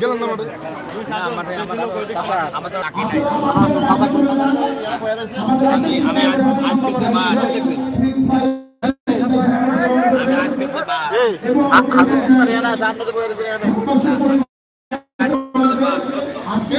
গেলেন না মাঠে আজকে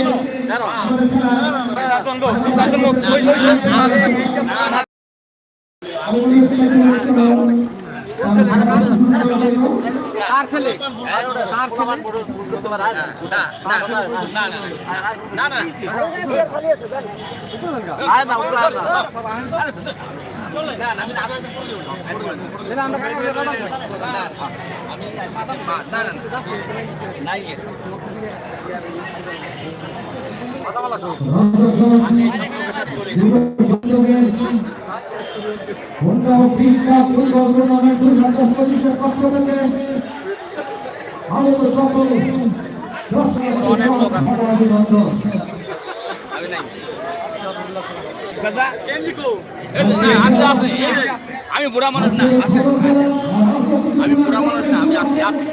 তো মা আমি আজকে তো মা না হোন্ডা ফিসকা ফুটবল টুর্নামেন্ট দুই হাজার পঁচিশের পক্ষ থেকে। আগত সকল। দর্শক অভিনন্দন আছে। আছে। আমি বুড়া মানুষ না আমি বুড়া মানুষ না আমি আছি। আছি।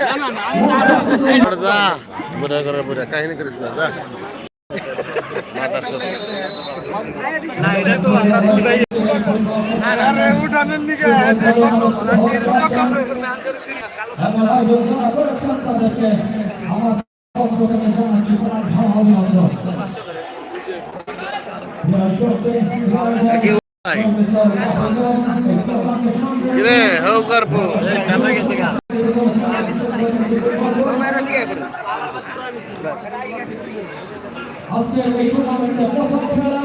না না না আমি না আছি। যা বুড়া করে বুড়া কাহিনী করিস না যা। মাতার সাথে এমন আয়োজন যারা করেছেন তাদেরকে আমার পক্ষ থেকে জানাচ্ছি প্রাণ অভিনন্দন কিরে হৌ করব আজকে এই টুর্নামেন্টের প্রথম খেলা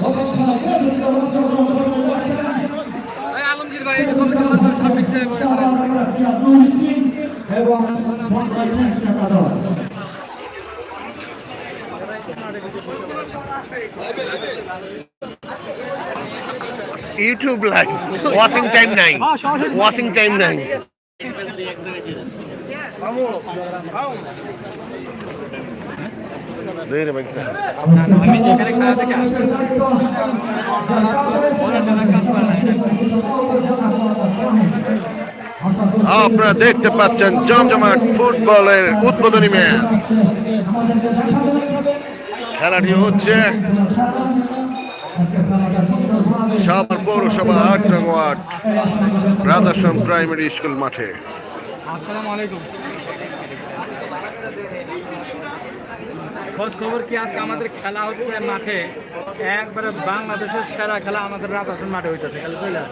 প্রথম খেলা প্রথম খেলা অংশগ্রহণ করতে যাচ্ছেন আলমগীর ভাই এবং ইউটিউব লাইভ ওয়াশিং টাইম নাই ওয়াশিং টাইম নাই আমি থেকে আপনারা দেখতে পাচ্ছেন জমজমাট ফুটবলের উদ্বোধনী ম্যাচ। খেলাটি হচ্ছে সাভার পৌরসভা আট নং ওয়ার্ড রাধাশ্রম প্রাইমারি স্কুল মাঠে। আসসালামু আলাইকুম। খোঁজ খবর কি আজকে আমাদের খেলা হচ্ছে মাঠে? একবারে বাংলাদেশের সেরা খেলা আমাদের রাজাসন মাঠে হইতেছে। খেলা চলে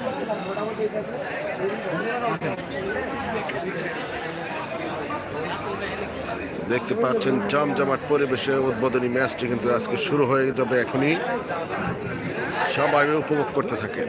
দেখতে পাচ্ছেন, জমজমাট পরিবেশে উদ্বোধনী ম্যাচটি কিন্তু আজকে শুরু হয়ে যাবে এখনই। সবাই উপভোগ করতে থাকেন।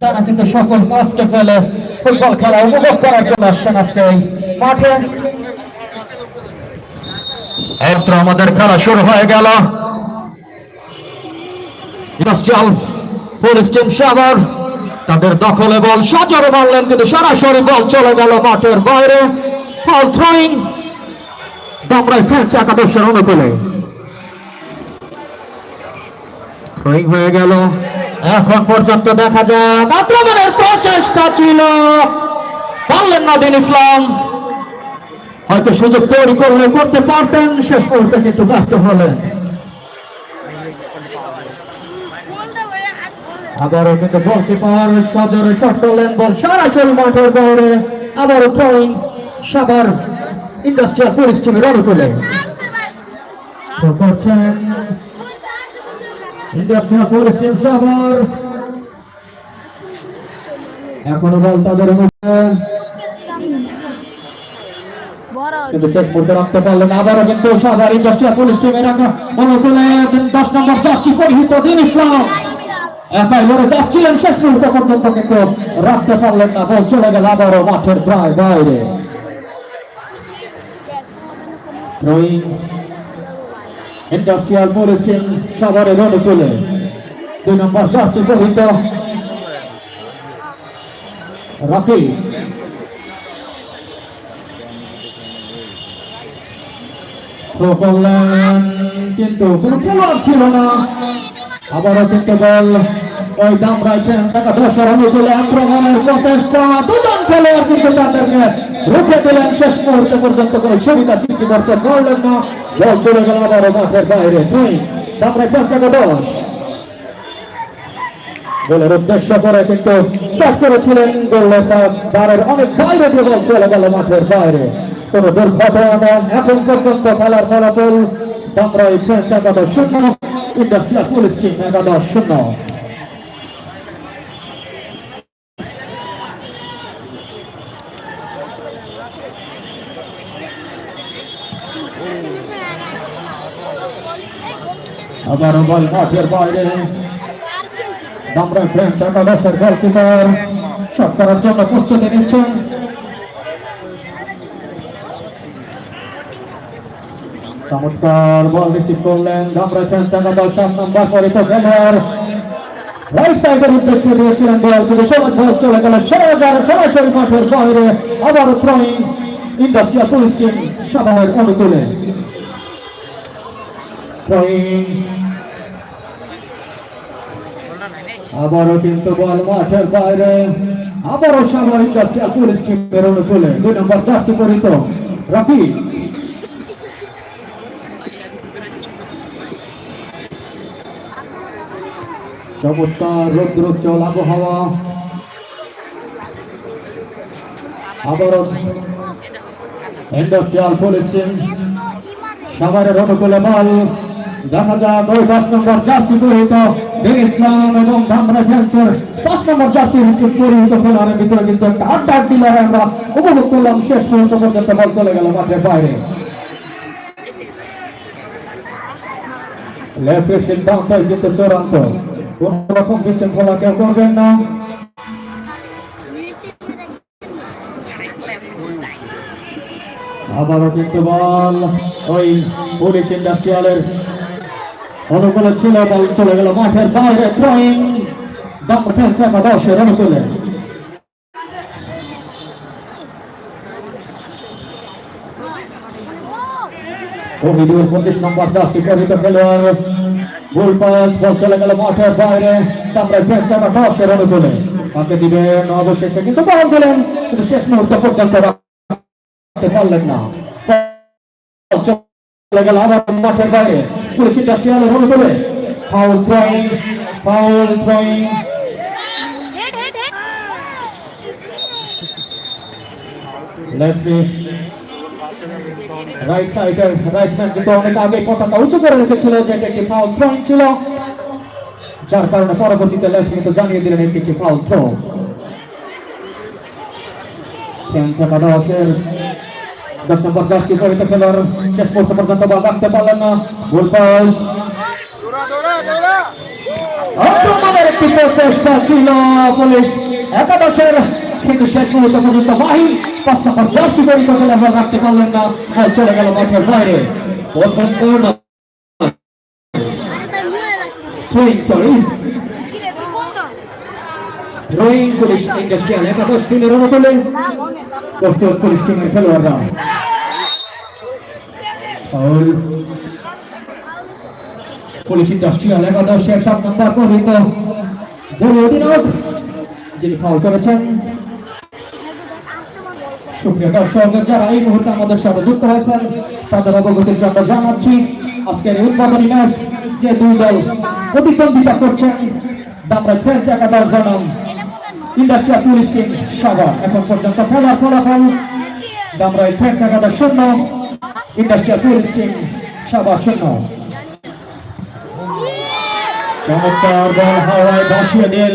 তারা কিন্তু সকল কাজকে ফেলে। ফুটবল খেলা উপভোগ করার জন্য আসছেন আজকে মাঠে। এরপর আমাদের খেলা শুরু হয়ে গেল। তাদের দখলে বল সজরে মারলেন কিন্তু সরাসরি বল চলে গেল মাঠের বাইরে। বল থ্রোয়িং দামরাই ফ্রেন্স একাদশের অনুকূলে। থ্রোয়িং হয়ে গেল। এখন পর্যন্ত দেখা যাক। আক্রমণের প্রচেষ্টা ছিল। পারলেন না দিন ইসলাম। হয়তো সুযোগ তৈরি করলে করতে পারতেন। শেষ মুহূর্তে কিন্তু ব্যর্থ হলেন। আবারও কিন্তু গোলকিপার সজরে শট করলেন বল সরাসরি মাঠের বাইরে। আবারও থ্রোয়িং সাবার ইন্ডাস্ট্রিয়াল পুলিশ টিমের অনুকূলে। করছেন ইন্ডাস্ট্রিয়াল পুলিশ টিম সাবার এখনও বল তাদের মধ্যে কিন্তু শেষ মুহূর্তে রাখতে পারলেন আবারও কিন্তু সাভার ইন্ডাস্ট্রিয়াল পুলিশ টিমের অনুকূলে দশ নম্বর জার্সি পরিহিত দিন ইসলাম একাই লড়ে যাচ্ছিলেন শেষ মুহূর্ত পর্যন্ত কিন্তু রাখতে পারলেন না বল চলে গেল আবারও মাঠের প্রায় বাইরে ইন্ডাস্ট্রিয়াল পুলিশিং সবারের অনুকূলে দুই নম্বর চারশো গৃহীত রকি কিন্তু কোনো খেলোয়াড় ছিল না। আবারও কিন্তু বল। ওই দামরাই ফ্রেন্স একাদশের অনুকূলে আক্রমণের প্রচেষ্টা। দুজন খেলোয়াড় কিন্তু তাদেরকে রুখে দিলেন। শেষ মুহূর্ত পর্যন্ত কোনো সুবিধা সৃষ্টি করতে পারলেন না। বল চলে গেল আবারও মাঠের বাইরে তুই দামরাই ফ্রেন্স একাদশ গোলের উদ্দেশ্য করে কিন্তু শট করেছিলেন গোলের দ্বারের অনেক বাইরে দিয়ে বল চলে গেল মাঠের বাইরে কোন দুর্ঘটনা এখন পর্যন্ত খেলার ফলাফল ফ্রেন্স একাদশ শূন্য ইন্ডাস্ট্রিয়াল পুলিশ টিম একাদশ শূন্য আবারও বল মাঠের বাইরে। দামরাই ফ্রেন্স একাদশের গোলকিপার শট করার জন্য প্রস্তুতি নিচ্ছেন চমৎকার বল রিসিভ করলেন দামরাই ফ্রেন্স একাদশ সাত নম্বর পরিত খেলোয়াড় রাইট সাইডের উদ্দেশ্যে দিয়েছিলেন বল, কিন্তু সমাজ বল চলে গেল সরাসরি সরাসরি মাঠের বাইরে। আবারও থ্রোয়িং ইন্ডাস্ট্রিয়াল পুলিশ টিম সবার অনুকূলে। আবারও কিন্তু বল মাঠের বাইরে। আবারও সবার ইন্ডাস্ট্রিয়াল পুলিশ টিমের অনুকূলে। দুই নম্বর জার্সি পরিত। রকি। চমৎকার রৌদ্রোজ্জ্বল আবহাওয়া। আবারও ইন্ডাস্ট্রিয়াল পুলিশ টিম। সাভারের অনুকূলে বল। দেখা যাক ওই দশ নম্বর জার্সি পরিহিত ইসলাম এবং ধামরা ফ্যান্সের নম্বর পরিহিত ভিতরে কিন্তু একটা আড্ডা দিলারে আমরা উপভোগ করলাম, শেষ মুহূর্ত পর্যন্ত বল চলে গেল মাঠের বাইরে। আবারও কিন্তু বল ওই পুলিশ ইন্ডাস্ট্রিয়ালের অনুকূলে ছিল বল চলে গেল মাঠের বাইরে দাম ফেন্স একাদশের অনুকূলে অভিযোগ পঁচিশ নম্বর চারটি পরিহিত খেলোয়াড়। গোল পাস, বল চলে গেল মাঠের বাইরে। তারপরে ফেন্স একাদশের অনুকূলে তাকে দিবেন অবশেষে, কিন্তু বল দিলেন, কিন্তু শেষ মুহূর্ত পর্যন্ত রাখতে পারলেন না। চলে গেল আবার মাঠের বাইরে। পুলিশ ইন্ডাস্ট্রিয়ালের অনুকূলে foul throwing foul throwing head head head right সাইডের রাইট সাইড কিন্তু অনেক আগে পতাকা উঁচু করে রেখেছিল যে এটি একটি ফাউল থ্রোয়িং ছিল। যার কারণে পরবর্তীতে লেফট কিন্তু জানিয়ে দিলেন, এটি একটি ফাউল থ্রো বাদাসের দশ নম্বর জার্সি পরিত খেলোয়াড় শেষ মুহূর্ত পর্যন্ত বল রাখতে পারলেন না। গোল পাস আক্রমণের একটি প্রচেষ্টা ছিল পুলিশ একাদশের। কিন্তু শেষ মুহূর্ত পর্যন্ত বাহির পাঁচ নম্বর জার্সি পরিত খেলোয়াড় রাখতে পারলেন না। বল চলে গেল মাঠের বাইরে। প্রথম throwing sorry rowing police industrial একাদশ টিমের অনুকূলে প্রস্তুত পুলিশ টিমের খেলোয়াড়রা। ফাউল। পুলিশ ইন্ডাস্ট্রিয়াল একাদশের সাত নম্বর পরিহিত দলীয় অধিনায়ক, যিনি ফাউল করেছেন। সুপ্রিয় দর্শক, যারা এই মুহূর্তে আমাদের সাথে যুক্ত হয়েছেন, তাদের অবগতির জন্য জানাচ্ছি, আজকের উদ্বোধনী ম্যাচ যে দুই দল প্রতিদ্বন্দ্বিতা করছেন দামরা ফ্রেন্স একাদশ বনাম। ইন্ডাস্ট্রিয়াল পুলিশ টিম সাগর এখন পর্যন্ত খেলার ফলাফল। দামরাই ফ্যান্স একাদশ শূন্য ইন্ডাস্ট্রিয়াল পুলিশ টিম সাগর শূন্য চমৎকার বল হাওয়ায় ভাসিয়ে দিয়ে